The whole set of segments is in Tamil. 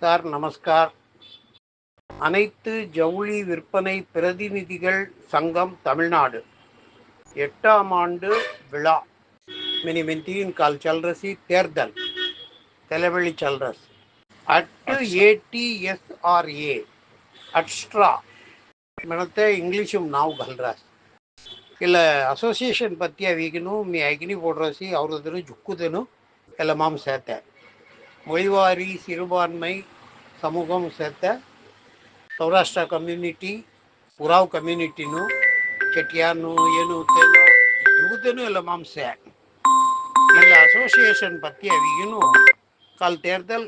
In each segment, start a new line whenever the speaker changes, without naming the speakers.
சார் நமஸ்கார். அனைத்து ஜவுளி விற்பனை பிரதிநிதிகள் சங்கம் தமிழ்நாடு. எட்டாம் ஆண்டு விழா. மினி மின்தியின் கால் சல்ரசி தேர்தல். தலைவழி சல்ரஸ். அட்டு ஏடிஎஸ்ஆர்ஏ அட்ஸ்ட்ரா. மினத்தை இங்கிலீஷும் நாவ் கல்றாஸ் இல்லை அசோசியேஷன் ಪತ್ಯ ವೀಗನು ಮೀ ಐಗಿನಿ ಪೋಡ್ರಸಿ ಅವ್ರದ್ರು ಜುಕ್ಕುದನು ಎಲ್ಲ சேர்த்தேன் மொழிவாரி சிறுபான்மை சமூகம் சேர்த்த சௌராஷ்டிரா கம்யூனிட்டி પુરાવ કમ્યુનિટીનું ચટિયારનું ஏனு તેનું ಯೂತ್ನು இல்லை ಮಾಂಸ ಎಲ್ಲ அசோசியேஷன் பற்றி ಅವಿಗಿನು கால் தேர்தல்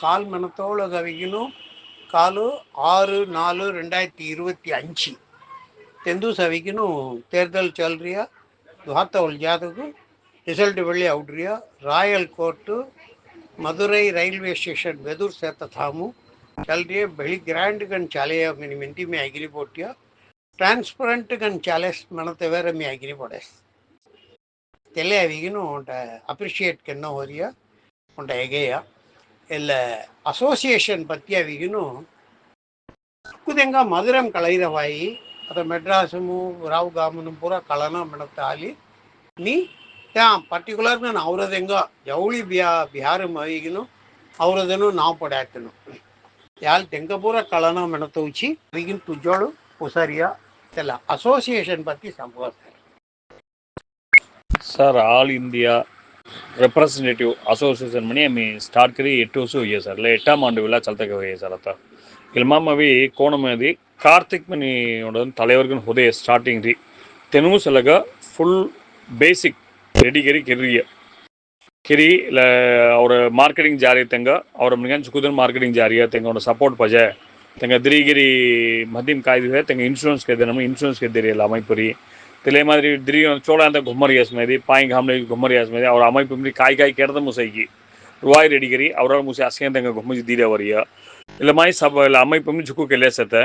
கால் மனத்தோழக அவிகினும் காலு ஆறு நாலு ரெண்டாயிரத்தி இருபத்தி அஞ்சு. தெந்து சவிக்கினும் தேர்தல் செல்றியா? துவாத்த ஒல் ஜாதகம் ரிசல்ட் வெளியே அவுட்ரியா royal court Madurai railway station ಬೆದೂರ್ ಸೇತ ಥಾಮು ಚಲ್ರಿಯ ಬೆಳಿ ಗ್ರ್ಯಾಂಡ್ ಗನ್ ಚಾಲೆಯ ಮಿನಿ ಮಿಂಟಿ ಮೇ ಅಗಿರಿ ಪೋಟ್ಯ ಟ್ರಾನ್ಸ್ಪರೆಂಟ್ ಗನ್ ಚಾಲೆಸ್ ಮನತೆ ಬೇರೆ ಮೇ ಅಗಿರಿ ಪೊಡೆಸ್ ತೆಲೆ ಅವಿಗಿನು ಉಂಟ ಅಪ್ರಿಷಿಯೇಟ್ ಕೆನ್ನ ಹೋರಿಯ ಉಂಟ ಎಗೆಯ ಎಲ್ಲ ಅಸೋಸಿಯೇಷನ್ ಪತ್ತಿ ಅವಿಗಿನು ಕುದೆಂಗ ಮಧುರಂ ಕಳೈರವಾಯಿ ಅದ ಮೆಡ್ರಾಸಮು ರಾವ್ ಗಾಮನು ಪೂರ ಕಳನ ಮೆಣತಾಲಿ ನೀ பர்டிகுலர் நான் அவரதுங்க ஜவுளி பியா ಬಿಹಾರಿ ಮೈಗಿನು ಅವರದನ್ನು ನಾವು ಪಡ್ಯಾತನು ಯಾಲ್ ತೆಂಗಪುರ ಕಳನ ಮೆಣತೋಚಿ ಈಗಿನ ತುಜೋಳು ಹುಸರಿಯ ಎಲ್ಲ ಅಸೋಸಿಯೇಷನ್ ಬತ್ತಿ ಸಂಭವ
sir all India representative association ಮನಿ ಆమె స్టార్ట్ కరి ఎట్టోసు అయ్యే సార్ లేటా మాండువిలా చల్తక అయ్యే సార్ అత ఇల్మామవి కోణమది కార్తిక్ మని ఉండదు తలైవర్గన్ హుదయ స్టార్టింగ్ రీ తెనుగు సలగ ఫుల్ బేసిక్ రెడ్డి కెర్రీ ಕಿರಿ ಇಲ್ಲ ಅವರ ಮಾರ್ಕೆಟಿಂಗ್ ಜಾರಿ ತಂಗ ಅವರ ಮನೆಗಂಜ್ ಕುದನ್ ಮಾರ್ಕೆಟಿಂಗ್ ಜಾರಿ ತಂಗ ಅವನ ಸಪೋರ್ಟ್ ಪಜೆ ತಂಗ ದಿರಿಗಿರಿ ಮಧ್ಯಮ ಕಾಯ್ದೆ ತಂಗ ಇನ್ಶೂರೆನ್ಸ್ ಕೈದೆ ನಮ್ಮ ಇನ್ಶೂರೆನ್ಸ್ ಕೈದಿರಿ ಇಲ್ಲ ಅಮೈಪುರಿ ತಲೆ ಮಾದರಿ ದಿರಿ ಚೋಳ ಅಂತ ಗುಮ್ಮರಿ ಆಸ್ಮೇದಿ ಪಾಯಿಂಗ್ ಹಾಮ್ಲಿ ಗುಮ್ಮರಿ ಆಸ್ಮೇದಿ ಅವ್ರ ಅಮೈಪುರಿ ಕಾಯಿ ಕಾಯಿ ಕೆಡದ ಮುಸೈಗಿ ರೂವಾಯಿ ರೆಡಿಗಿರಿ ಅವ್ರವ್ರ ಮುಸಿ ಅಸ್ಕೆ ತಂಗ ಗುಮ್ಮಜಿ ದೀರವರಿಯ ಇಲ್ಲ ಮಾಯಿ ಸಬ ಇಲ್ಲ ಅಮೈಪುರಿ ಜುಕ್ಕು ಕೆಲಸತ್ತೆ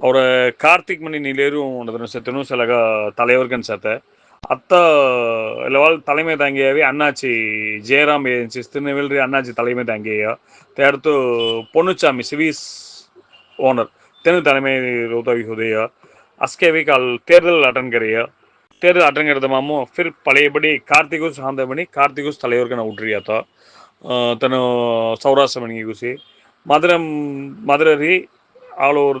ಅವರ ಕಾರ್ತಿಕ್ ಮನಿ ನಿಲೇರು ಅನ್ನೋದನ್ನ ಸತ್ತನು ಸಲಗ ತಲೆಯವ್ರಿಗೆ ಅನ್ಸತ್ತೆ அத்தா லெவல் தலைமை தாங்கியாவே அண்ணாச்சி ஜெயராம் ஏஜென்சிஸ் திருநெல்வேலி அண்ணாச்சி தலைமை தாங்கியா தேர்த்து பொன்னுச்சாமி சிவிஸ் ஓனர். தென் தலைமை உதவி உதயா அஸ்கேவி கால் தேர்தல் அட்டன் கரையா தேர்தல் அட்டன் கரத மாமோ ஃபிர் பழையபடி கார்த்திகூஸ் சாந்தமணி கார்த்திகூஸ் தலைவருக்கு நான் விட்டுறியாத்தா தனு சௌராஷ்டிரமணி கூசி. மதுரம்
மதுரரி ஆளூர்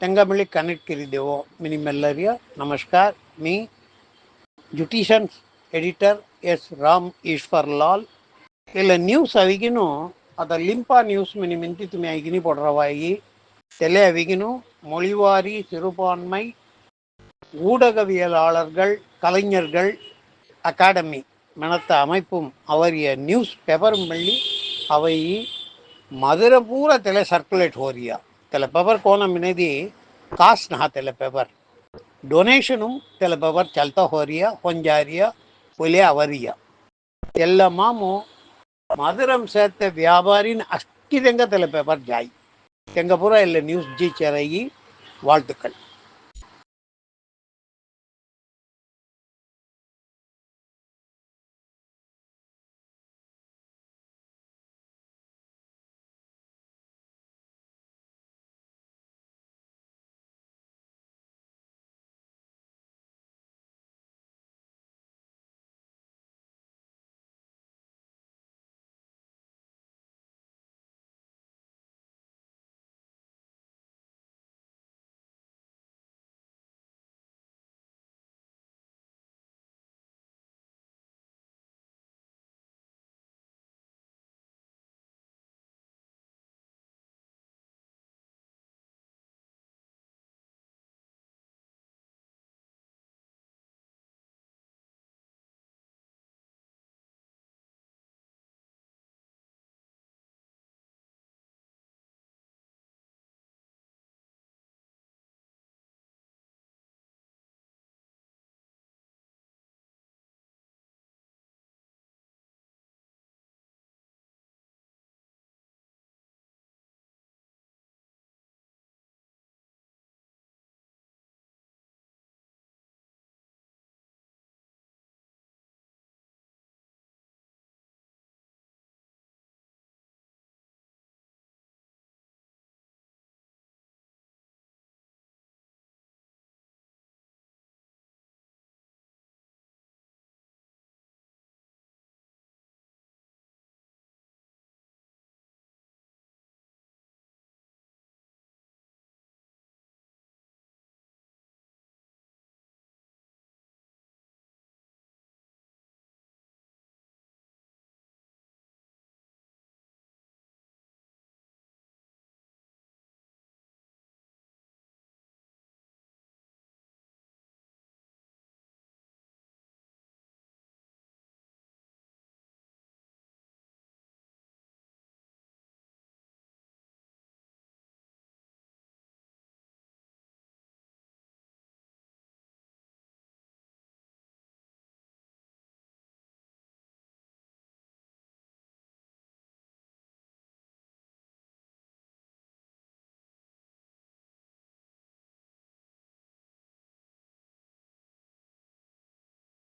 તંગામળી કનેક્ટ કરી દેવો મિની મેલેરિયા નમસ્કાર મી જ્યુટિશન્સ ಎಡಿಟರ್ ಎಸ್ ರಾಮ್ ಈಶ್ವರ್ ಲಾಲ್ ಇಲ್ಲ ನ್ಯೂಸ್ ಅವಿಗಿನು ಅದ ಲಿಂಪಾ ನ್ಯೂಸ್ ಮಿನಿ ಮಿಂತಿ ತುಮಿ ಐಗಿನಿ ಪೊಡ್ರವಾಗಿ ತಲೆ ಅವಿಗಿನು மொழிவாரி சிறுபான்மை ஊடகவியலாளர்கள் கலைஞர்கள் அகாடமி மனத்த அமைப்பும் அவரிய நியூஸ் பேப்பரும் பள்ளி அவை மதுரை பூரா தலை சர்க்குலேட் ஹோரியா తెలపెవర్ కోణం అనేది ಕಾಸ್ ನಹ ತೆಲಪೆವರ್ ಡೊನೇಷನು ತೆಲಪೆವರ್ ಚಲ್ತ ಹೋರಿಯ ಹೊಂಜಾರಿಯ ಒಲೆ ಅವರಿಯ ಎಲ್ಲ ಮಾಮು ಮಧುರಂ ಸೇತ ವ್ಯಾಪಾರಿನ ಅಷ್ಟಿದಂಗ ತೆಲಪೆವರ್ ಜಾಯಿ ತೆಂಗಪುರ ಎಲ್ಲ ನ್ಯೂಸ್ ಜಿ ಚೆರಗಿ ವಾಳ್ತುಕಲ್